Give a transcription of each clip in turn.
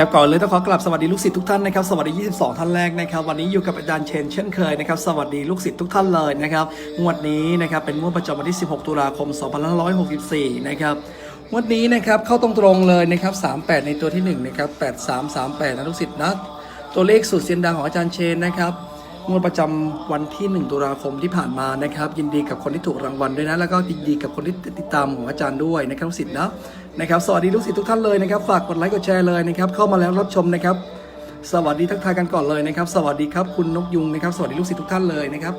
ครับก่อนเลยต้องขอกลับสวัสดีลูกศิษย์ทุกท่านนะครับสวัสดี 22 ท่านแรกนะครับวันนี้อยู่กับอาจารย์เชนเช่นเคยนะครับสวัสดีลูกศิษย์ทุกท่านเลยนะครับงวดนี้นะครับเป็นงวดประจำวันที่ 16 ตุลาคม 2564 นะครับงวดนี้นะครับเข้าตรงๆเลยนะครับ 38 ในตัวที่1นะครับ8338นะลูกศิษย์นะตัวเลขสูตรเสียงดังของอาจารย์เชนนะครับ งวดประจำวันที่ 1 ตุลาคมที่ผ่านมานะครับ ยินดีกับคนที่ถูกรางวัลด้วยนะ แล้วก็ยินดีกับคนที่ติดตามของอาจารย์ด้วยนะครับลูกศิษย์นะนะครับสวัสดีลูกศิษย์ทุกท่านเลยนะครับ ฝากกดไลค์กดแชร์เลยนะครับ เข้ามาแล้วรับชมนะครับ สวัสดีทักทายกันก่อนเลยนะครับ สวัสดีครับคุณนกยุงนะครับ สวัสดีลูกศิษย์ทุกท่านเลยนะครับ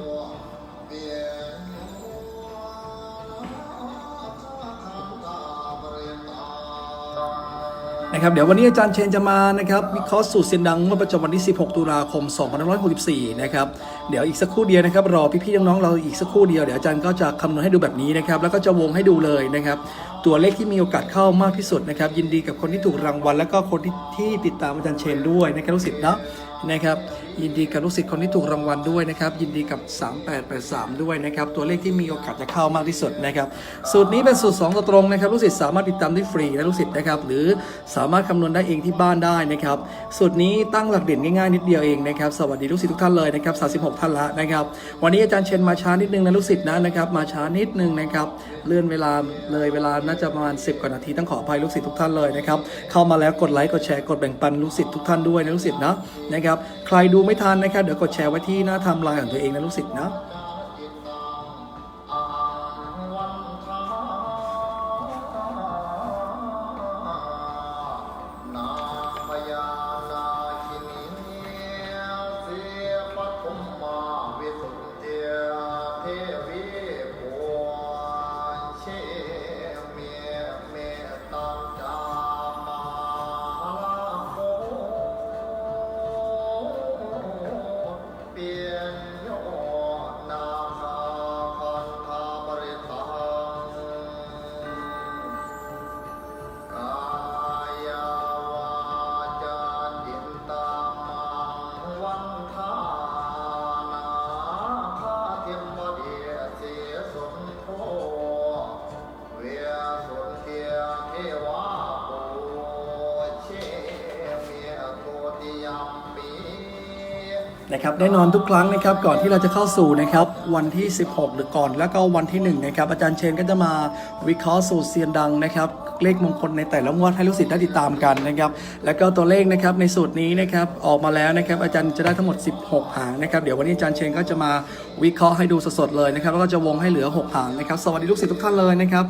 นะครับเดี๋ยววันนี้อาจารย์เชนจะมานะครับวิเคราะห์สูตรเสียงดังเมื่อประจำวันที่ 16 ตุลาคม 2564 นะครับเดี๋ยวอีกสักครู่เดียวนะครับรอพี่ๆน้องๆเราอีกสักครู่เดียวเดี๋ยวอาจารย์ก็จะคำนวณให้ดูแบบนี้นะครับแล้วก็จะวงให้ดูเลยนะครับตัวเลขที่มีโอกาสเข้ามากที่สุดนะครับยินดีกับคนที่ถูกรางวัล แล้วก็คนที่ที่ติดตามอาจารย์เชนด้วยนะครับลูกศิษย์เนาะนะครับ ยินดีกับลูกศิษย์คนที่ถูกรางวัลด้วยนะครับ ยินดีกับ 3883 ด้วยนะครับ ตัวเลขที่มีโอกาสจะเข้ามากที่สุดนะครับ สูตรนี้เป็นสูตร2ตัวตรงนะครับ ลูกศิษย์สามารถติดตามได้ฟรีนะลูกศิษย์นะครับ หรือสามารถคำนวณได้เองที่บ้านได้นะครับ สูตรนี้ตั้งหลักเด่นง่ายๆนิดเดียวเองนะครับ สวัสดีลูกศิษย์ทุกท่านเลยนะครับ 36 ท่านละนะครับ วันนี้อาจารย์เชนมาช้านิดนึงนะลูกศิษย์นะนะครับ มาช้านิดนึงนะครับ เลื่อนเวลาเลยเวลาน่าจะประมาณ 10 กว่านาทีต้องขออภัยลูกศิษย์ทุกท่านเลยนะครับ เข้ามาแล้วกดไลค์ กดแชร์ กดแบ่งปันลูกศิษย์ทุกท่านด้วยนะลูกศิษย์นะนะครับ ใครดูไม่ทันนะครับ เดี๋ยวกดแชร์ไว้ที่หน้าไทม์ไลน์ของตัวเองนะลูกศิษย์นะ นะครับแน่นอนทุกครั้งนะครับก่อนที่เราจะเข้าสู่นะครับวันที่ 16 หรือก่อน แล้วก็วันที่1นะครับอาจารย์เชนก็จะมาวิเคราะห์สูตรเซียนดังนะครับเลขมงคลในแต่ละงวดให้ลูกศิษย์ได้ติดตามกันนะครับแล้วก็ตัวเลขนะครับในสูตรนี้นะครับออกมาแล้วนะครับอาจารย์จะได้ทั้งหมด 16 หางนะครับเดี๋ยววันนี้อาจารย์เชนก็จะมาวิเคราะห์ให้ดูสดๆเลยนะครับแล้วก็จะวงให้เหลือ 6 หางนะครับสวัสดีลูกศิษย์ทุกท่านเลยนะครับ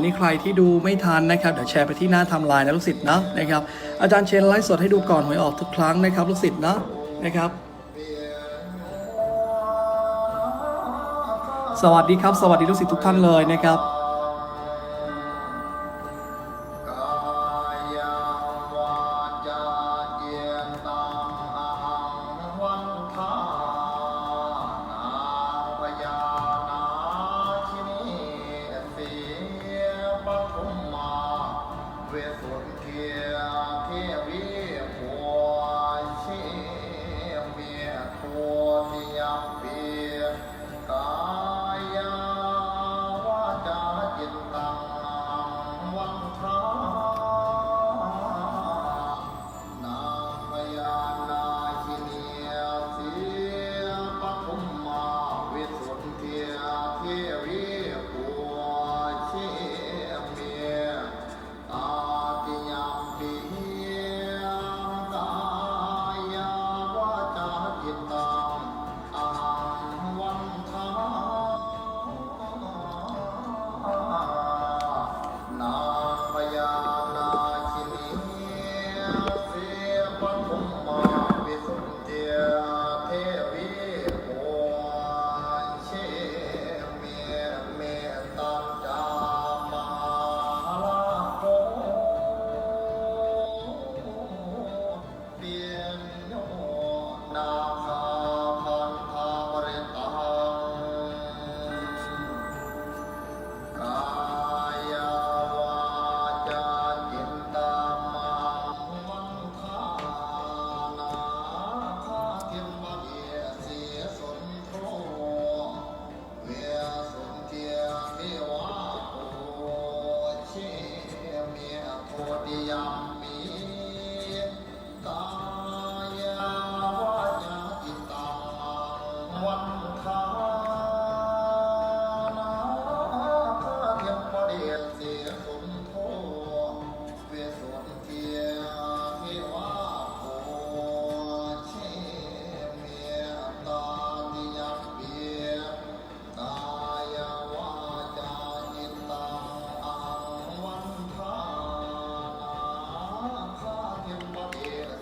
วันนี้ใครที่ดูไม่ทันนะครับเดี๋ยวแชร์ไปที่หน้าทำลายนะลูกศิษย์นะนะครับอาจารย์เชนไลฟ์สดให้ดูก่อนหวยออกทุกครั้งนะครับลูกศิษย์นะนะครับสวัสดีครับ สวัสดีลูกศิษย์ทุกท่านเลยนะครับ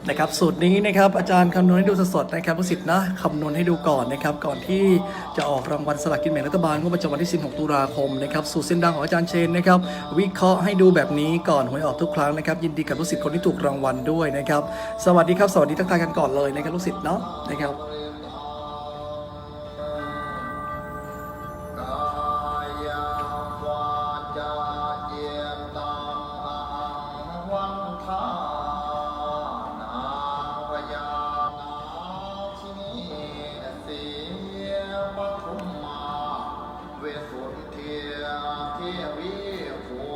นะครับสูตรนี้นะครับอาจารย์คำนวณให้ดูสดๆนะครับลูกศิษย์นะคำนวณให้ดูก่อนนะครับก่อนที่จะออกรางวัลสลากกินแบ่งรัฐบาลงวดประจำวันที่ 16 ตุลาคมนะครับสูตรเส้นดังของอาจารย์เชนนะครับวิเคราะห์ให้ดูแบบนี้ก่อนหวยออกทุกครั้งนะครับยินดีกับลูกศิษย์คนที่ถูกรางวัลด้วยนะครับสวัสดีครับสวัสดีทักทายกันก่อนเลยนะครับลูกศิษย์เนาะนะครับ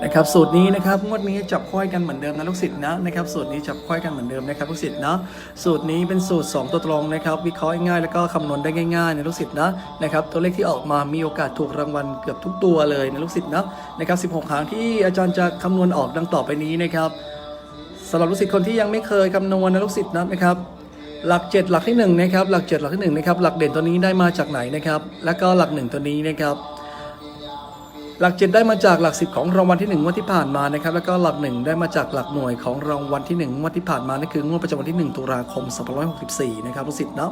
นะครับสูตรนี้นะครับงวดนี้จับค่อยกันเหมือนเดิมนะลูกศิษย์นะนะครับสูตรนี้จับค่อยกันเหมือนเดิมนะครับลูกศิษย์นะสูตรนี้เป็นสูตร 2 ตัวตรงนะครับวิเคราะห์ง่ายแล้วก็คำนวณได้ง่ายๆนะลูกศิษย์นะนะครับตัวเลขที่ออกมามีโอกาสถูกรางวัลเกือบทุกตัวเลยนะลูกศิษย์นะนะครับ16 หางที่อาจารย์จะคำนวณออกดังต่อไปนี้นะครับสำหรับลูกศิษย์คนที่ยังไม่เคยคำนวณนะลูกศิษย์นะนะครับหลัก 7 หลักที่1นะครับหลัก 7 หลักที่1นะครับหลักเด่นตัวนี้ได้มาจากไหนนะครับแล้วก็หลัก 1 ตัวนี้นะครับ หลักเจ็ดได้มาจากหลักสิบของรางวัลที่หนึ่งงวดที่ผ่านมานะครับแล้วก็หลักหนึ่งได้มาจากหลักหน่วยของรางวัลที่หนึ่งงวดที่ผ่านมานั่นคืองวดประจำวันที่ 1 ตุลาคม2564 นะครับลูกศิษย์เนาะ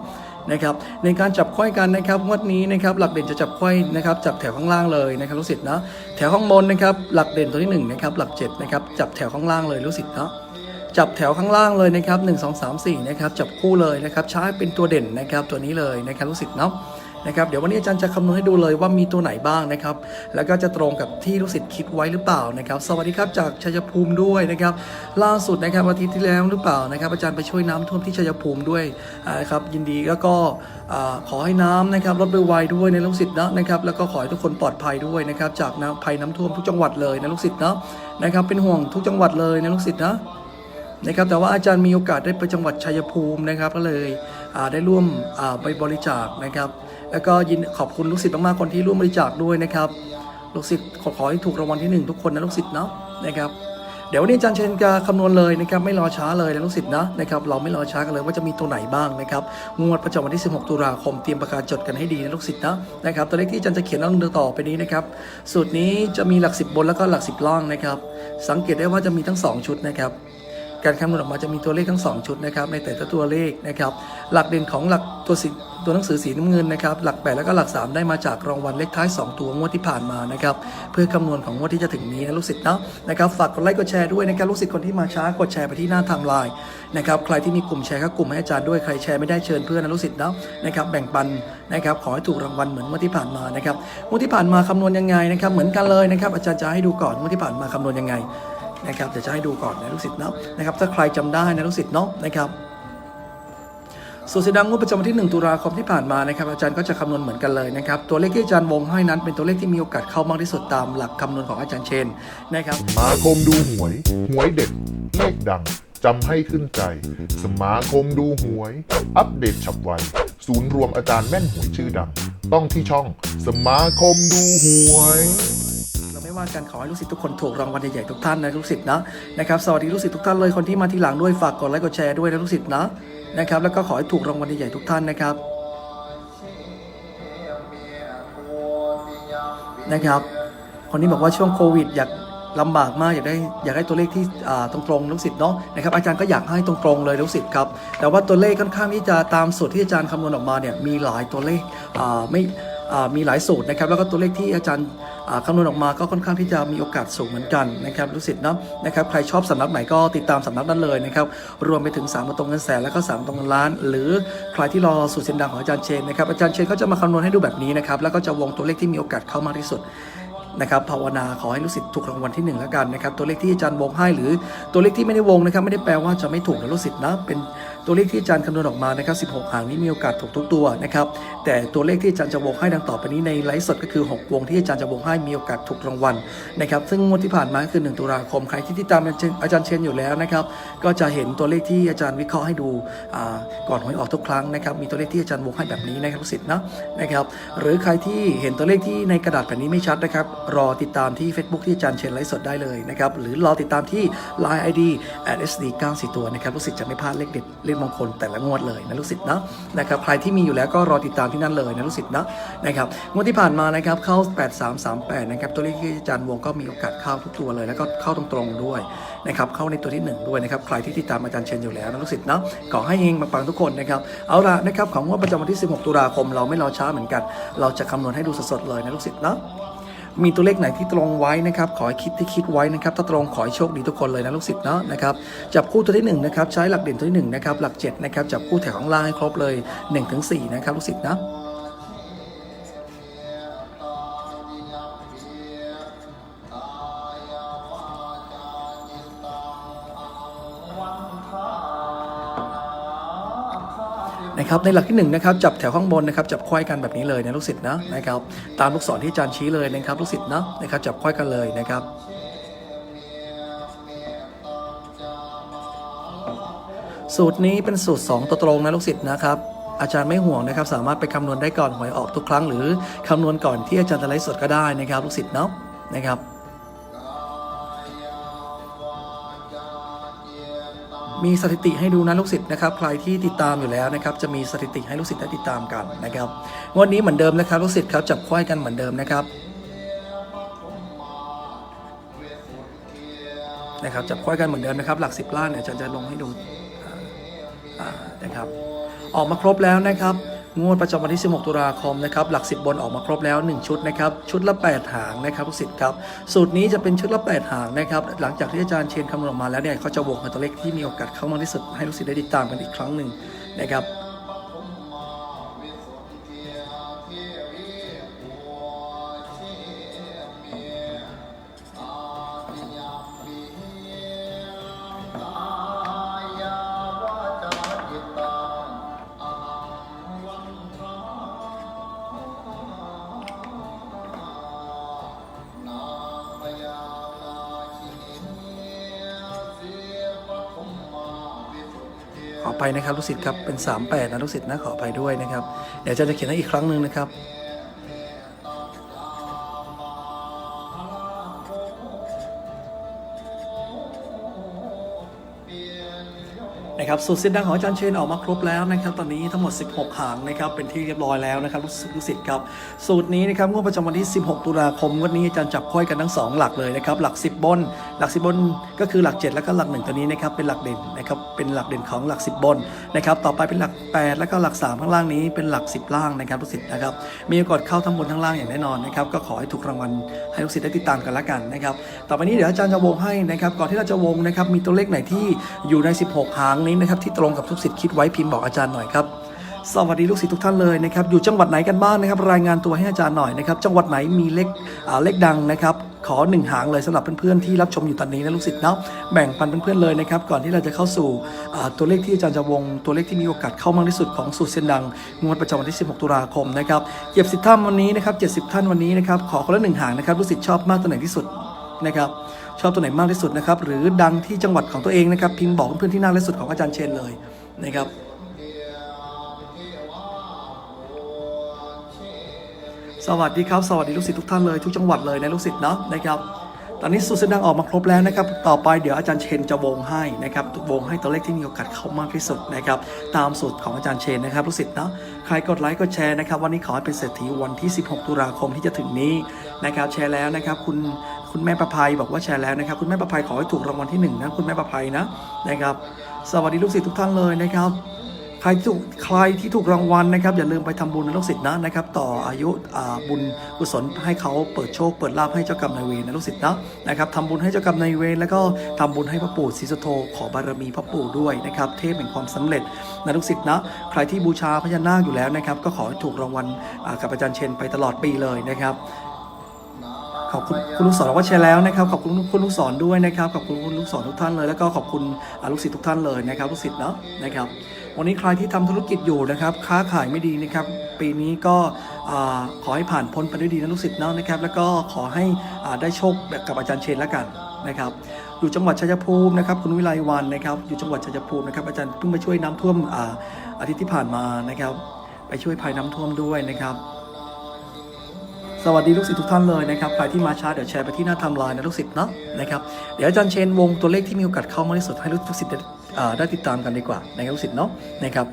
นะครับในการจับค่อยกันนะครับงวดนี้นะครับหลักเด่นจะจับค่อยนะครับจับแถวข้างล่างเลยนะครับลูกศิษย์เนาะแถวข้างบนนะครับหลักเด่นตัวที่หนึ่งนะครับหลักเจ็ดนะครับจับแถวข้างล่างเลยลูกศิษย์เนาะจับแถวข้างล่างเลยนะครับ1 2 3 4นะครับจับคู่เลยนะครับใช้เป็นตัวเด่นนะครับตัวนี้เลยนะครับลูกศิษย์เนาะ นะครับเดี๋ยววันนี้อาจารย์จะคำนวณให้ดูเลยว่ามีตัวไหนบ้างนะครับ แล้วก็จะตรงกับที่ลูกศิษย์คิดไว้หรือเปล่านะครับ สวัสดีครับจากชัยภูมิด้วยนะครับ ล่าสุดนะครับอาทิตย์ที่แล้วหรือเปล่านะครับ อาจารย์ไปช่วยน้ำท่วมที่ชัยภูมิด้วยนะครับยินดีแล้วก็ขอให้น้ำนะครับลดไปไวด้วยในลูกศิษย์นะนะครับแล้วก็ขอให้ทุกคนปลอดภัยด้วยนะครับจากน้ำภัยน้ำท่วมทุกจังหวัดเลยนะลูกศิษย์นะนะครับเป็นห่วงทุกจังหวัดเลยนะลูกศิษย์นะนะครับแต่ว่าอาจารย์มีโอกาสได้ไปจังหวัดชัยภูมินะครับ ก็เลยได้ร่วมไปบริจาคนะครับ แล้วก็ยินขอบคุณลูกศิษย์มากๆคนที่ร่วมบริจาคด้วยนะครับลูกศิษย์ขอขอให้ถูกรางวัลที่หนึ่งทุกคนนะลูกศิษย์เนาะนะครับเดี๋ยววันนี้อาจารย์เชนจะคำนวณเลยนะครับไม่รอช้าเลยนะลูกศิษย์นะนะครับเราไม่รอช้ากันเลยว่าจะมีตัวไหนบ้างนะครับงวดประจำวันที่ 16 ตุลาคมเตรียมประกาศจดกันให้ดีนะลูกศิษย์นะนะครับตัวเลขที่อาจารย์จะเขียนต้องเดินต่อไปนี้นะครับสูตรนี้จะมีหลัก 10 บนแล้วก็หลัก 10 ล่างนะครับสังเกตได้ว่าจะมีทั้งสองชุดนะครับ การคำนวณออกมาจะมีตัวเลขทั้ง 2 ชุดนะครับในแต่ละตัวเลขนะครับหลักเด่นของหลักตัวสีตัวหนังสือสีน้ำเงินนะครับหลัก 8 แล้วก็หลัก 3 ได้มาจากรางวัลเลขท้าย 2 ตัวงวดที่ผ่านมานะครับเพื่อคำนวณของงวดที่จะถึงนี้นะลูกศิษย์เนาะนะครับฝากกดไลค์กดแชร์ด้วยนะครับลูกศิษย์คนที่มาช้ากดแชร์ไปที่หน้าทม์ไลน์นะครับใครที่มีกลุ่มแชร์ก็กลุ่มให้อาจารย์ด้วยใครแชร์ไม่ได้เชิญเพื่อนนะลูกศิษย์เนาะนะครับแบ่งปันนะครับขอให้ถูกรางวัลเหมือนงวดที่ผ่านมานะครับงวดที่ผ่านมาคำนวณยังไงนะครับเหมือนกันเลยนะครับอาจารย์จะให้ดูก่อนงวดที่ผ่านมาคำนวณยังไง นะครับเดี๋ยวจะให้ดูก่อนนะลูกศิษย์เนาะนะครับถ้าใครจำได้นะลูกศิษย์เนาะนะครับส่วนสีดังงวดประจำวันที่ 1 ตุลาคมที่ผ่านมานะครับอาจารย์ก็จะคำนวณเหมือนกันเลยนะครับตัวเลขที่อาจารย์วงให้นั้นเป็นตัวเลขที่มีโอกาสเข้ามากที่สุดตามหลักคำนวณของอาจารย์เชนนะครับสมาคมดูหวย หวยเด็ดเลขดังจำให้ขึ้นใจ สมาคมดูหวย อัปเดตฉับไวศูนย์รวมอาจารย์แม่นหวยชื่อดัง ต้องที่ช่อง สมาคมดูหวย ว่ากันขอให้ลูกศิษย์ทุกคนถูกรางวัลใหญ่ๆทุกท่านนะลูกศิษย์นะนะครับสวัสดีลูกศิษย์ทุกท่านเลยคนที่มาทีหลังด้วยฝากกดไลค์กดแชร์ด้วยนะลูกศิษย์นะนะครับแล้วก็ขอให้ถูกรางวัลใหญ่ๆทุกท่านนะครับนะครับคนนี้บอกว่าช่วงโควิดอยากลำบากมากอยากได้อยากได้ตัวเลขที่อ่าตรงลูกศิษย์เนาะนะครับอาจารย์ก็อยากให้ตรงๆเลยลูกศิษย์ครับแต่ว่าตัวเลขค่อนข้างที่จะตามสูตรที่อาจารย์คำนวณออกมาเนี่ยมีหลายตัวเลขไม่มีหลายสูตรนะครับแล้วก็ตัวเลขที่อาจารย์ คำนวณออกมาก็ค่อนข้างที่จะมีโอกาสสูงเหมือนกันนะครับลูกศิษย์เนาะนะครับใครชอบสำนักไหนก็ติดตามสำนักนั้นเลยนะครับรวมไปถึง3ามตรงเงินแสนแล้วก็3ามตรงเงินล้าน หรือใครที่รอสูตรเส้นดังของอาจารย์เชนนะครับอาจารย์เชนก็จะมาคำนวณให้ดูแบบนี้นะครับแล้วก็จะวงตัวเลขที่มีโอกาสเข้ามากที่สุดนะครับภาวนาขอให้ลูกศิษย์ถูกรางวัลที่หนึ่งแล้วกันนะครับตัวเลขที่อาจารย์วงให้หรือตัวเลขที่ไม่ได้วงนะครับไม่ได้แปลว่าจะไม่ถูกนะลูกศิษย์นะเป็น ตัวเลขที่อาจารย์คำนวณออกมานะครับ 16 หางนี้มีโอกาสถูกทุกตัวนะครับ แต่ตัวเลขที่อาจารย์จะวงให้ดังต่อไปนี้ในไลฟ์สดก็คือ 6 วงที่อาจารย์จะวงให้มีโอกาสถูกรางวัลนะครับ ซึ่งงวดที่ผ่านมาคือ 1 ตุลาคม ใครที่ติดตามอาจารย์เชนอยู่แล้วนะครับ ก็จะเห็นตัวเลขที่อาจารย์วิเคราะห์ให้ดูก่อนหวยออกทุกครั้งนะครับ มีตัวเลขที่อาจารย์วงให้แบบนี้นะครับลูกศิษย์นะนะครับ หรือใครที่เห็นตัวเลขที่ในกระดาษแผ่นนี้ไม่ชัดนะครับ รอติดตามที่ Facebook ที่อาจารย์เชนไลฟ์สดได้เลยนะครับ หรือรอติดตามที่ Line ID sd 94ตัวนะครับลูกศิษย์จะไม่พลาดเลขเด็ดเลขมงคลแต่ละงวดเลยนะลูกศิษย์นะนะครับใครที่มีอยู่แล้วก็รอติดตามที่นั่นเลยนะลูกศิษย์นะนะครับงวดที่ผ่านมานะครับเข้า 8338นะครับตัวเลขที่อาจารย์วงก็มีโอกาสเข้าทุกตัวเลย แล้วก็เข้าตรงๆด้วยนะครับเข้าในตัวที่หนึ่งด้วยนะครับใครที่ติดตามอาจารย์เชนอยู่แล้วนะลูกศิษย์เนาะขอให้เฮงปังๆทุกคนนะครับเอาละนะครับของงวดประจำวันที่ 16 ตุลาคมเราไม่รอช้าเหมือนกัน เราจะคำนวณให้ดูสดๆเลยนะลูกศิษย์เนาะ มีตัวเลขไหนที่ตรงไว้นะครับ ขอให้คิดที่คิดไว้นะครับ ถ้าตรงขอให้โชคดีทุกคนเลยนะลูกศิษย์เนาะนะครับ จับคู่ตัวที่1นะครับ ใช้หลักเด่นตัวที่1นะครับ หลัก7นะครับ จับคู่แถวข้างล่างให้ครบเลย1ถึง4นะครับลูกศิษย์นะ นะครับในหลักที่1นะครับจับแถวข้างบนนะครับจับควายกันแบบนี้เลยนะลูกศิษย์นะนะครับตามลูกศรที่อาจารย์ชี้เลยนะครับลูกศิษย์นะนะครับจับควายกันเลยนะครับสูตรนี้เป็นสูตร 2 ตัวตรงนะลูกศิษย์นะครับ อาจารย์ไม่ห่วงนะครับ สามารถไปคำนวณได้ก่อนหวยออกทุกครั้ง หรือคำนวณก่อนที่อาจารย์จะไลฟ์สดก็ได้นะครับ ลูกศิษย์เนาะนะครับ มีสถิติให้ดูนะลูกศิษย์นะครับ ใครที่ติดตามอยู่แล้วนะครับ จะมีสถิติให้ลูกศิษย์ได้ติดตามกันนะครับงวดนี้เหมือนเดิมนะครับลูกศิษย์ครับจับควายกันเหมือนเดิมนะครับนะครับจับควายกันเหมือนเดิมนะครับ หลักสิบล้านเนี่ยอาจารย์จะลงให้ดูนะครับ ออกมาครบแล้วนะครับ งวดประจำวันที่ 16 ตุลาคมนะครับหลัก 10 บนออกมาครบแล้ว 1 ชุดนะครับชุดละ 8 หางนะครับทุกสิทธิ์ครับสูตรนี้จะเป็นชุดละ 8 หางนะครับหลังจากที่อาจารย์เชนคำนวณออกมาแล้วเนี่ยเขาจะวงกับตัวเลขที่มีโอกาสเข้ามากที่สุดให้ลูกศิษย์ได้ติดตามกันอีกครั้งหนึ่งนะครับ ไปนะครับลูกศิษย์ครับเป็น 38นะลูกศิษย์นะขออภัยด้วยนะครับเดี๋ยวอาจารย์จะเขียนให้อีกครั้งหนึ่งนะครับ นะครับสูตรเส้นดังของอาจารย์เชนออกมาครบแล้วนะครับตอนนี้ทั้งหมด 16 หางนะครับเป็นที่เรียบร้อยแล้วนะครับลูกศิษย์ครับสูตรนี้นะครับงวดประจำวันที่ 16 ตุลาคมวันนี้อาจารย์จับค่อยกันทั้ง 2 หลักเลยนะครับหลัก 10 บน หลัก 10 บนก็คือหลัก 7 แล้วก็หลัก1ตัวนี้นะครับเป็นหลักเด่นนะครับเป็นหลักเด่นของหลัก 10 บนนะครับต่อไปเป็นหลัก 8 แล้วก็หลัก 3 ข้างล่างนี้เป็นหลัก 10 ล่างนะครับลูกศิษย์นะครับมีโอกาสเข้าทั้งบนทั้งล่างอย่างแน่นอนนะครับก็ขอให้ถูกรางวัลให้ลูกศิษย์ได้ติดตามกันละกันนะครับต่อไปนี้เดี๋ยวอาจารย์จะวงให้นะครับก่อนที่เราจะวงนะครับมีตัวเลขไหนที่อยู่ใน 16 หางนี้นะครับที่ตรงกับทุกศิษย์คิดไว้พิมพ์บอกอาจารย์หน่อยครับสวัสดีลูกศิษย์ทุกท่านเลยนะครับอยู่จังหวัดไหนกันบ้างนะครับ รายงานตัวให้อาจารย์หน่อยนะครับ จังหวัดไหนมีเลขอ่าเลขดังนะครับ ขอหนึ่งหางเลยสำหรับเพื่อนๆที่รับชมอยู่ตอนนี้นะลูกศิษย์เนาะแบ่งปันเพื่อนๆเลยนะครับ ก่อนที่เราจะเข้าสู่อ่าตัวเลขที่อาจารย์จะวง ตัวเลขที่มีโอกาสเข้ามากที่สุดของสูตรเส้นดังงวดประจำวันที่ 16 ตุลาคมนะครับเจ็บสิบท่านวันนี้นะครับเจ็ดสิบท่านวันนี้นะครับขอคนละหนึ่งหางนะครับลูกศิษย์ชอบมากตัวไหนที่สุดนะครับ ชอบตัวไหนมากที่สุดนะครับ หรือดังที่จังหวัดของตัวเองนะครับ พิมพ์บอกเพื่อนที่น่ารักที่สุดของอาจารย์เชนเลยนะครับสวัสดีครับ สวัสดีลูกศิษย์ทุกท่านเลยทุกจังหวัดเลยนะลูกศิษย์เนาะนะครับ ตอนนี้สูตรเส้นดังออกมาครบแล้วนะครับ ต่อไปเดี๋ยวอาจารย์เชนจะวงให้นะครับวงให้ตัวเลขที่มีโอกาสเข้ามากที่สุดนะครับ ตามสูตรของอาจารย์เชนนะครับลูกศิษย์เนาะใครกดไลค์กดแชร์นะครับ วันนี้ขอให้เป็นเศรษฐีวันที่ 16 ตุลาคมที่จะถึงนี้นะครับแชร์แล้วนะครับ คุณ คุณแม่ประภัยบอกว่าแชร์แล้วนะครับ คุณแม่ประภัยขอให้ถูกรางวัลที่หนึ่งนะคุณแม่ประภัยนะนะครับ สวัสดีลูกศิษย์ทุกท่านเลยนะครับใครที่ถูกใครที่ถูกรางวัลนะครับ อย่าลืมไปทำบุญในลูกศิษย์นะนะครับ ต่ออายุาบุญกุศลให้เขาเปิดโชค เปิดลาภให้เจ้ากรรมนายเวรในลูกศิษย์นะนะครับทำบุญให้เจ้ากรรมนายเวรแล้วก็ทำบุญให้พระปู่ศรีสุโธขอบารมีพระปู่ด้วยนะครับ เทพแห่งความสำเร็จนะลูกศิษย์นะใครที่บูชาพญานาคอยู่แล้วนะครับ ก็ขอให้ถูกรางวัลอ่ากับอาจารย์เชนไปตลอดปีเลยนะครับ ขอบคุณคุณลูกศรบอกว่าแชร์แล้วนะครับขอบคุณคุณลูกศรด้วยนะครับขอบคุณคุณลูกศรทุกท่านเลย แล้วก็ขอบคุณลูกศิษย์ทุกท่านเลยนะครับลูกศิษย์เนาะนะครับ วันนี้ใครที่ทำธุรกิจอยู่นะครับ ค้าขายไม่ดีนะครับ ปีนี้ก็ขอให้ผ่านพ้นไปด้วยดีนะลูกศิษย์เนาะนะครับ แล้วก็ขอให้ได้โชคแบบกับอาจารย์เชนแล้วกันนะครับอยู่จังหวัดชัยภูมินะครับคุณวิไลวันนะครับ อยู่จังหวัดชัยภูมินะครับอาจารย์เพิ่งไปช่วยน้ำท่วมอาทิตย์ที่ผ่านมานะครับ ไปช่วยภัยน้ำท่วมด้วยนะครับ สวัสดีลูกศิษย์ทุกท่านเลยนะครับใครที่มาช้าเดี๋ยวแชร์ไปที่หน้าทำลายนะลูกศิษย์เนาะนะครับเดี๋ยวอาจารย์เชนวงตัวเลขที่มีโอกาสเข้ามากที่สุดให้ลูกศิษย์ได้อ่าได้ติดตามกันดีกว่านะครับลูกศิษย์เนาะนะครับ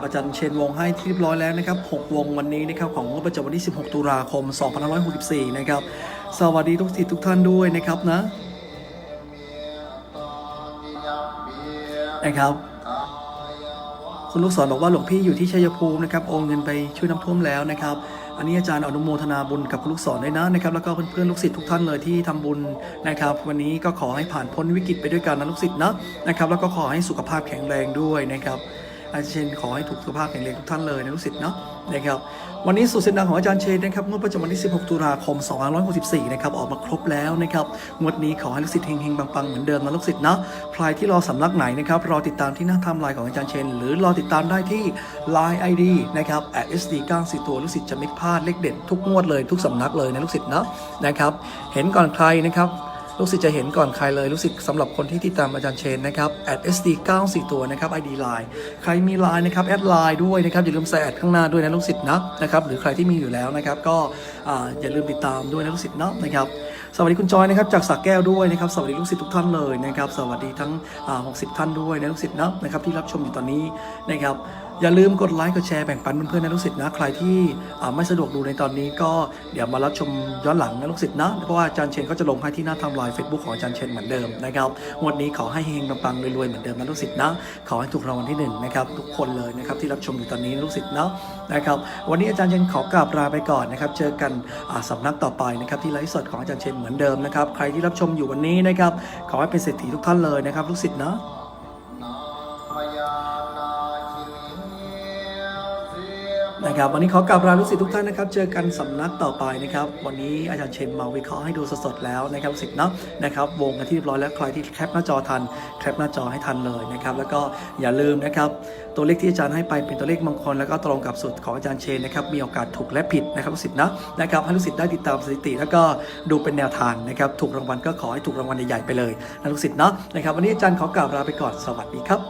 ับอาจารย์เชนวงให้ที่เรียบร้อยแล้วนะครับ 6 วงวันนี้นะครับของงวดประจำวันที่ 16 ตุลาคม 2564 นะครับ สวัสดีทุกสิทธิ์ทุกท่านด้วยนะครับนะ นะครับ คุณลูกศรบอกว่าหลวงพี่อยู่ที่ชัยภูมินะครับโอนเงินไปช่วยน้ำท่วมแล้วนะครับอันนี้อาจารย์อนุโมทนาบุญกับคุณลูกศรด้วยนะนะครับแล้วก็เพื่อนๆลูกศิษย์ทุกท่านเลยที่ทำบุญนะครับ วันนี้ก็ขอให้ผ่านพ้นวิกฤตไปด้วยกันนะลูกศิษย์นะนะครับ แล้วก็ขอให้สุขภาพแข็งแรงด้วยนะครับ อาจารย์เชนขอให้ถูกสุขภาพแข็งแรงทุกท่านเลยนะลูกศิษย์เนาะนะครับวันนี้สูตรเส้นดังของอาจารย์เชนนะครับงวดประจำวันที่ 16 ตุลาคม 2564 นะครับออกมาครบแล้วนะครับงวดนี้ขอให้ลูกศิษย์เฮงๆปังๆเหมือนเดิมนะลูกศิษย์นะใครที่รอสำนักไหนนะครับรอติดตามที่หน้าไทม์ไลน์ของอาจารย์เชน หรือรอติดตามได้ที่ Line ID นะครับ @sd 94ตัวลูกศิษย์จะไม่พลาดเลขเด็ดทุกงวดเลยทุกสำนักเลยนะลูกศิษย์นะนะครับเห็นก่อนใครนะครับ ลูกศิษย์จะเห็นก่อนใครเลยลูกศิษย์สำหรับคนที่ติดตามอาจารย์เชนนะครับ @sd 94ตัวนะครับ id line ใครมี line นะครับแอดไลน์ด้วยนะครับอย่าลืมใส่แอดข้างหน้าด้วยนะลูกศิษย์นะนะครับหรือใครที่มีอยู่แล้วนะครับก็อย่าลืมติดตามด้วยนะลูกศิษย์เนาะนะครับสวัสดีคุณจอยนะครับจากสักแก้วด้วยนะครับสวัสดีลูกศิษย์ทุกท่านเลยนะครับสวัสดีทั้ง 60 ท่านด้วยนะลูกศิษย์เนาะนะครับที่รับชมอยู่ตอนนี้นะครับ อย่าลืมกดไลค์กดแชร์แบ่งปันเพื่อนๆนะลูกศิษย์นะใครที่ไม่สะดวกดูในตอนนี้ก็เดี๋ยวมารับชมย้อนหลังนะลูกศิษย์นะเพราะว่าอาจารย์เชนก็จะลงให้ที่หน้าทม์ไลน์เฟซบุ๊กของอาจารย์เชนเหมือนเดิมนะครับงวดนี้ขอให้เฮงปังๆรวยๆเหมือนเดิมนะลูกศิษย์นะขอให้ถูกรางวัลที่หนึ่งนะครับทุกคนเลยนะครับที่รับชมอยู่ตอนนี้นะลูกศิษย์เนาะนะครับวันนี้อาจารย์เชนขอกราบลาไปก่อนนะครับเจอกันสำนักต่อไปนะครับที่ไลฟ์สดของอาจารย์เชนเหมือนเดิมนะครับใครที่รับชมอยู่วันนี้นะครับขอให้เป็นเศรษฐีทุกท่านเลยนะครับลูกศิษย์นะ นะครับวันนี้ขอกราบลาลูกศิษย์ทุกท่านนะครับ เจอกันสำนักต่อไปนะครับ วันนี้อาจารย์เชนมาวิเคราะห์ให้ดูสดๆแล้วนะครับลูกศิษย์เนาะนะครับ วงกันที่เรียบร้อยแล้วใครที่แคปหน้าจอทันแคปหน้าจอให้ทันเลยนะครับ แล้วก็อย่าลืมนะครับ ตัวเลขที่อาจารย์ให้ไปเป็นตัวเลขมงคลแล้วก็ตรงกับสูตรของอาจารย์เชนนะครับ มีโอกาสถูกและผิดนะครับลูกศิษย์นะนะครับให้ลูกศิษย์ได้ติดตามสถิติ แล้วก็ดูเป็นแนวทางนะครับ ถูกรางวัลก็ขอให้ถูกรางวัลใหญ่ๆไปเลยนะลูกศิษย์เนาะนะครับ วันนี้อาจารย์ขอกราบลาไปก่อนสวัสดีครับ